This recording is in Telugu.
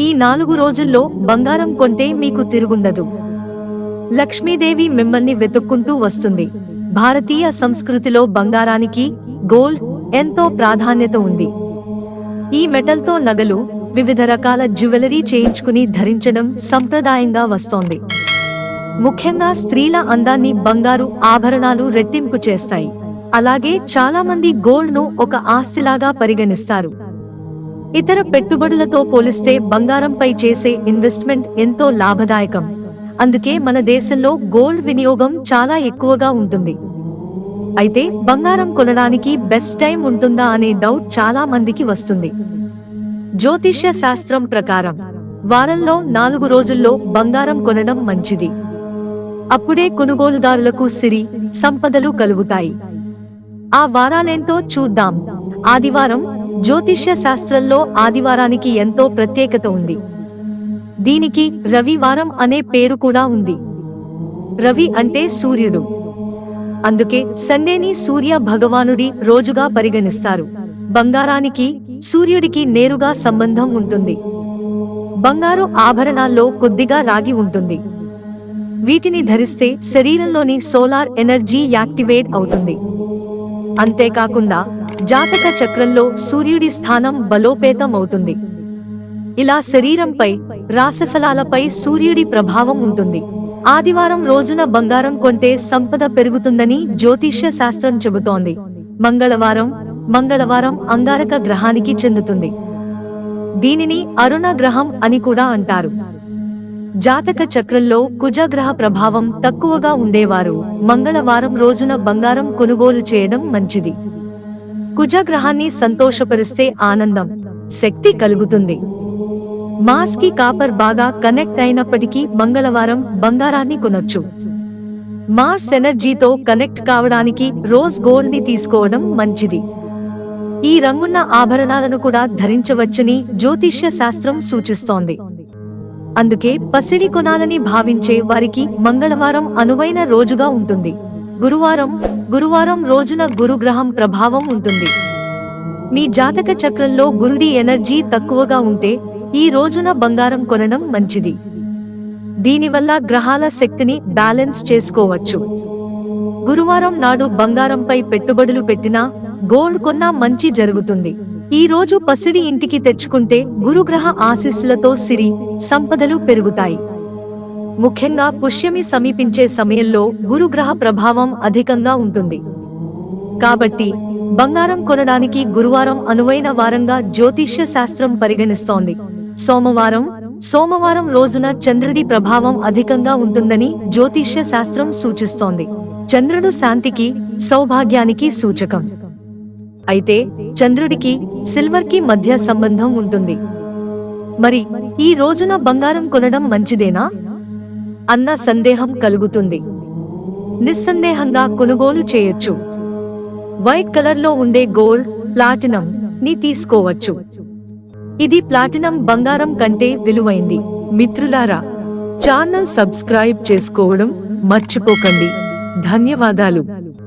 ఈ నాలుగు రోజుల్లో బంగారం కొంటే మీకు తిరుగుండదు. లక్ష్మీదేవి మిమ్మల్ని వెతుక్కుంటూ వస్తుంది. భారతీయ సంస్కృతిలో బంగారానికి గోల్డ్ ఎంతో ప్రాధాన్యత ఉంది. ఈ మెటల్తో నగలు వివిధ రకాల జ్యువెలరీ చేయించుకుని ధరించడం సంప్రదాయంగా వస్తోంది. ముఖ్యంగా స్త్రీల అందాన్ని బంగారు ఆభరణాలు రెట్టింపు చేస్తాయి. అలాగే చాలామంది గోల్డ్ను ఒక ఆస్తిలాగా పరిగణిస్తారు. ఇతర పెట్టుబడులతో పోలిస్తే బంగారంపై చేసే ఇన్వెస్ట్మెంట్ ఎంతో లాభదాయకం. అందుకే మన దేశంలో గోల్డ్ వినియోగం చాలా ఎక్కువగా ఉంటుంది. అయితే బంగారం కొనడానికి బెస్ట్ టైం ఉంటుందా అనే డౌట్ చాలా మందికి వస్తుంది. జ్యోతిష్య శాస్త్రం ప్రకారం వారంలో నాలుగు రోజుల్లో బంగారం కొనడం మంచిది. అప్పుడే కొనుగోలుదారులకు సిరి సంపదలు కలుగుతాయి. ఆ వారాలేంటో చూద్దాం. ఆదివారం జ్యోతిష్య శాస్త్రంలో ఆదివారానికి ఎంతో ప్రత్యేకత ఉంది. దీనికి రవివారం అనే పేరు కూడా ఉంది. రవి అంటే సూర్యుడు. అందుకే సండేని సూర్య భగవానుడి రోజుగా పరిగణిస్తారు. బంగారానికి సూర్యుడికి నేరుగా సంబంధం ఉంటుంది. బంగారు ఆభరణాల్లో కొద్దిగా రాగి ఉంటుంది. వీటిని ధరిస్తే శరీరంలోని సోలార్ ఎనర్జీ యాక్టివేట్ అవుతుంది. అంతేకాకుండా జాతక చక్రంలో సూర్యుడి స్థానం బలోపేతం అవుతుంది ఇలా శరీరంపై రాశిఫలాలపై సూర్యుడి ప్రభావం ఉంటుంది. ఆదివారం రోజున బంగారం కొంటే సంపద పెరుగుతుందని జ్యోతిష్య శాస్త్రం చెబుతోంది. మంగళవారం మంగళవారం అంగారక గ్రహానికి చెందుతుంది. దీనిని అరుణ గ్రహం అని కూడా అంటారు. జాతక చక్రంలో కుజగ్రహ ప్రభావం తక్కువగా ఉండేవారు. మంగళవారం రోజున బంగారం కొనుగోలు చేయడం మంచిది. కుజగ్రహాన్ని సంతోషపరిస్తే ఆనందం శక్తి కలుగుతుంది. మాస్కి కాపర్ బాగా కనెక్ట్ అయినప్పటికీ మంగళవారం బంగారాన్ని కొనొచ్చు. మాస్ ఎనర్జీతో కనెక్ట్ కావడానికి రోజ్ గోల్డ్ని తీసుకోవడం మంచిది. ఈ రంగున్న ఆభరణాలను కూడా ధరించవచ్చని జ్యోతిష్య శాస్త్రం సూచిస్తోంది. అందుకే పసిడి కొనాలని భావించే వారికి మంగళవారం అనువైన రోజుగా ఉంటుంది. గురువారం గురువారం రోజున గురుగ్రహం ప్రభావం ఉంటుంది. మీ జాతక చక్రంలో గురుడి ఎనర్జీ తక్కువగా ఉంటే ఈ రోజున బంగారం కొనడం మంచిది. దీనివల్ల గ్రహాల శక్తిని బ్యాలెన్స్ చేసుకోవచ్చు. గురువారం నాడు బంగారంపై పెట్టుబడులు పెట్టినా గోల్డ్ కొన్నా మంచి జరుగుతుంది. ఈ రోజు పసిడి ఇంటికి తెచ్చుకుంటే గురుగ్రహ ఆశీస్సులతో సిరి సంపదలు పెరుగుతాయి. ముఖ్యంగా పుష్యమి సమీపించే సమయంలో గురుగ్రహ ప్రభావం అధికంగా ఉంటుంది. కాబట్టి బంగారం కొనడానికి గురువారం అనువైన వారంగా జ్యోతిష్య శాస్త్రం పరిగణిస్తోంది. సోమవారం సోమవారం రోజున చంద్రుడి ప్రభావం అధికంగా ఉంటుందని జ్యోతిష్య శాస్త్రం సూచిస్తోంది. చంద్రుడు శాంతికి సౌభాగ్యానికి సూచకం. అయితే చంద్రుడికి సిల్వర్కి మధ్య సంబంధం ఉంటుంది. మరి ఈ రోజున బంగారం కొనడం మంచిదేనా? అన్న సందేహం కలుగుతుంది. నిస్సందేహంగా కొనుగోలు చేయొచ్చు. వైట్ కలర్లో ఉండే గోల్డ్ ప్లాటినం ని తీసుకోవచ్చు. ఇది ప్లాటినం బంగారం కంటే విలువైంది. మిత్రులారా ఛానల్ సబ్స్క్రైబ్ చేసుకోవడం మర్చిపోకండి. ధన్యవాదాలు.